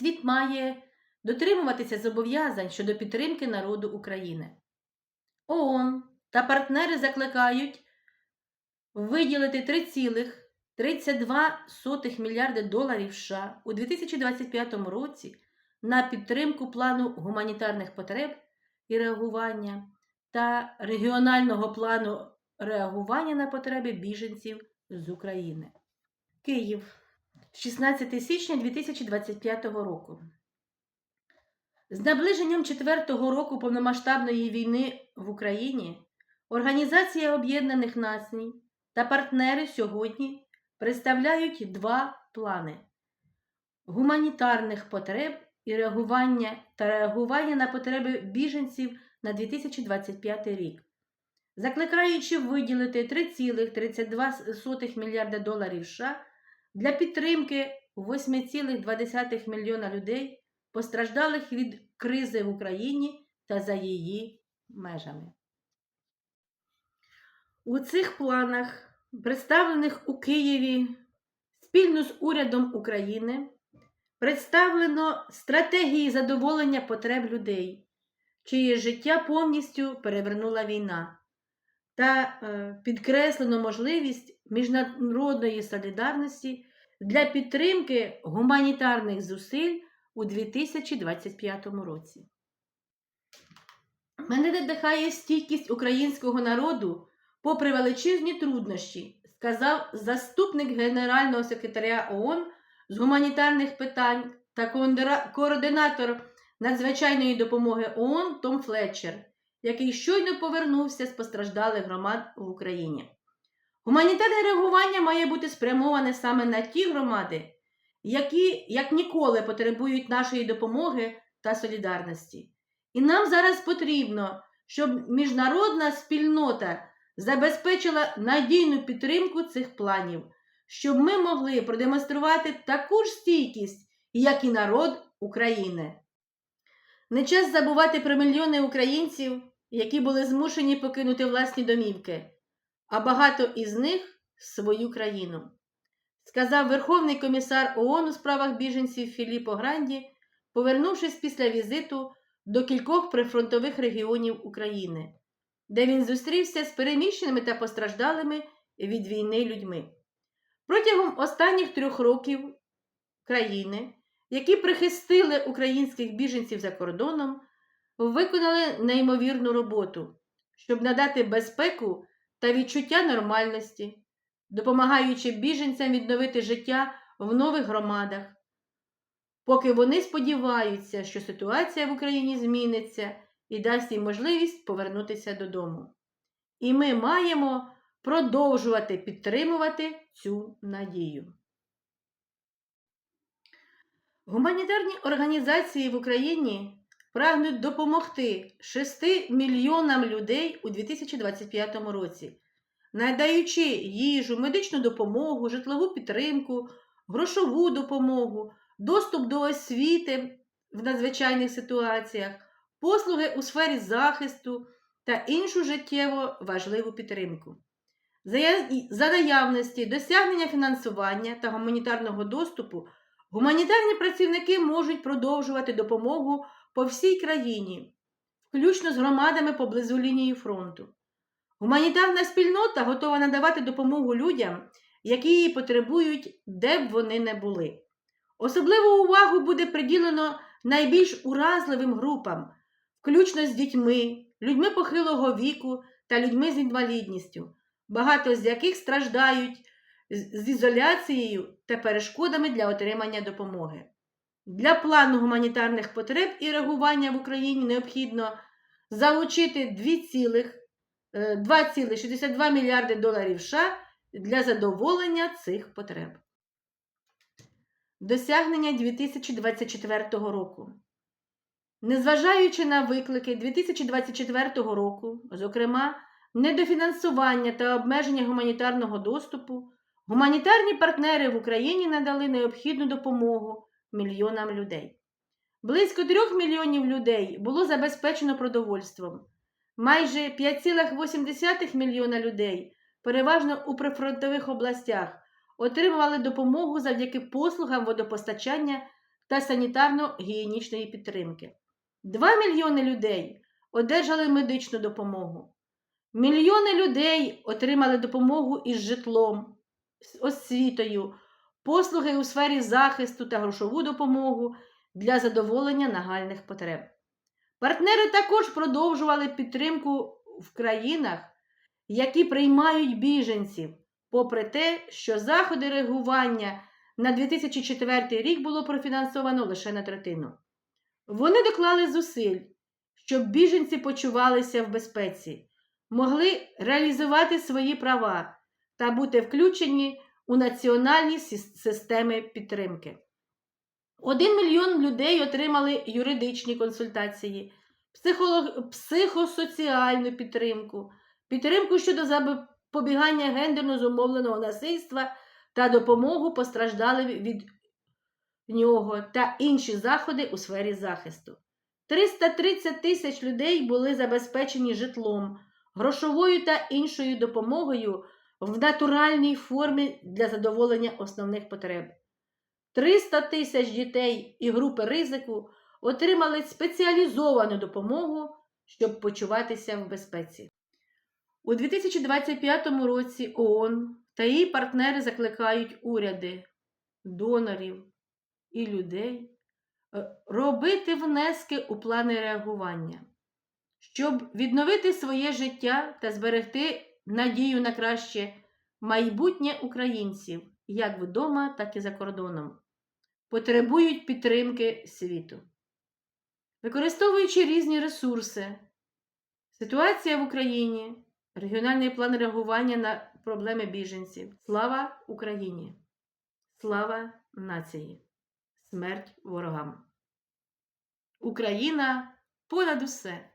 Світ має дотримуватися зобов'язань щодо підтримки народу України. ООН та партнери закликають виділити 3,32 мільярди доларів США у 2025 році на підтримку плану гуманітарних потреб і реагування та регіонального плану реагування на потреби біженців з України. Київ, 16 січня 2025 року. З наближенням четвертого року повномасштабної війни в Україні Організація Об'єднаних Націй та партнери сьогодні представляють два плани гуманітарних потреб і реагування та реагування на потреби біженців на 2025 рік, закликаючи виділити 3,32 мільярда доларів США для підтримки 8,2 мільйона людей, постраждалих від кризи в Україні та за її межами. У цих планах, представлених у Києві спільно з урядом України, представлено стратегії задоволення потреб людей, чиє життя повністю перевернула війна, та е, підкреслено можливість міжнародної солідарності для підтримки гуманітарних зусиль у 2025 році. Мене надихає стійкість українського народу попри величезні труднощі, сказав заступник генерального секретаря ООН з гуманітарних питань та координатор надзвичайної допомоги ООН Том Флетчер, який щойно повернувся з постраждалих громад в Україні. Гуманітарне реагування має бути спрямоване саме на ті громади, які як ніколи потребують нашої допомоги та солідарності. І нам зараз потрібно, щоб міжнародна спільнота забезпечила надійну підтримку цих планів, щоб ми могли продемонструвати таку ж стійкість, як і народ України. Не час забувати про мільйони українців, які були змушені покинути власні домівки, а багато із них свою країну. Сказав Верховний комісар ООН у справах біженців Філіппо Гранді, повернувшись після візиту до кількох прифронтових регіонів України де він зустрівся з переміщеними та постраждалими від війни людьми. Протягом останніх трьох років країни, які прихистили українських біженців за кордоном, виконали неймовірну роботу, щоб надати безпеку та відчуття нормальності, допомагаючи біженцям відновити життя в нових громадах. Поки вони сподіваються, що ситуація в Україні зміниться і дасть їм можливість повернутися додому. І ми маємо продовжувати підтримувати цю надію. Гуманітарні організації в Україні прагнуть допомогти 6 мільйонам людей у 2025 році, надаючи їжу, медичну допомогу, житлову підтримку, грошову допомогу, доступ до освіти в надзвичайних ситуаціях послуги у сфері захисту та іншу життєво важливу підтримку. За наявності досягнення фінансування та гуманітарного доступу гуманітарні працівники можуть продовжувати допомогу по всій країні, включно з громадами поблизу лінії фронту. Гуманітарна спільнота готова надавати допомогу людям, які її потребують, де б вони не були. Особливу увагу буде приділено найбільш уразливим групам, включно з дітьми, людьми похилого віку та людьми з інвалідністю, багато з яких страждають з ізоляцією та перешкодами для отримання допомоги. Для плану гуманітарних потреб і реагування в Україні необхідно залучити 2,62 мільярди доларів США для задоволення цих потреб. Досягнення 2024 року. Незважаючи на виклики 2024 року, зокрема, недофінансування та обмеження гуманітарного доступу, гуманітарні партнери в Україні надали необхідну допомогу мільйонам людей. Близько 3 мільйонів людей було забезпечено продовольством. Майже 5,8 мільйона людей, переважно у прифронтових областях, отримували допомогу завдяки послугам водопостачання та санітарно-гігієнічної підтримки. 2 мільйони людей одержали медичну допомогу. Мільйони людей отримали допомогу із житлом, освітою, послуги у сфері захисту та грошову допомогу для задоволення нагальних потреб. Партнери також продовжували підтримку в країнах, які приймають біженців, попри те, що заходи реагування на 2004 рік було профінансовано лише на третину. Вони доклали зусиль, щоб біженці почувалися в безпеці, могли реалізувати свої права та бути включені у національні системи підтримки. Один мільйон людей отримали юридичні консультації, психолог... психосоціальну підтримку, підтримку щодо запобігання гендерно зумовленого насильства та допомогу постраждалим від нього та інші заходи у сфері захисту. 330 тисяч людей були забезпечені житлом, грошовою та іншою допомогою в натуральній формі для задоволення основних потреб. 300 тисяч дітей і групи ризику отримали спеціалізовану допомогу, щоб почуватися в безпеці. У 2025 році ООН та її партнери закликають уряди, донорів і людей е, робити внески у плани реагування, щоб відновити своє життя та зберегти надію на краще майбутнє українців як вдома, так і за кордоном, потребують підтримки світу. Використовуючи різні ресурси, ситуація в Україні, регіональний план реагування на проблеми біженців. Слава Україні! Слава нації! Смерть ворогам! Україна понад усе!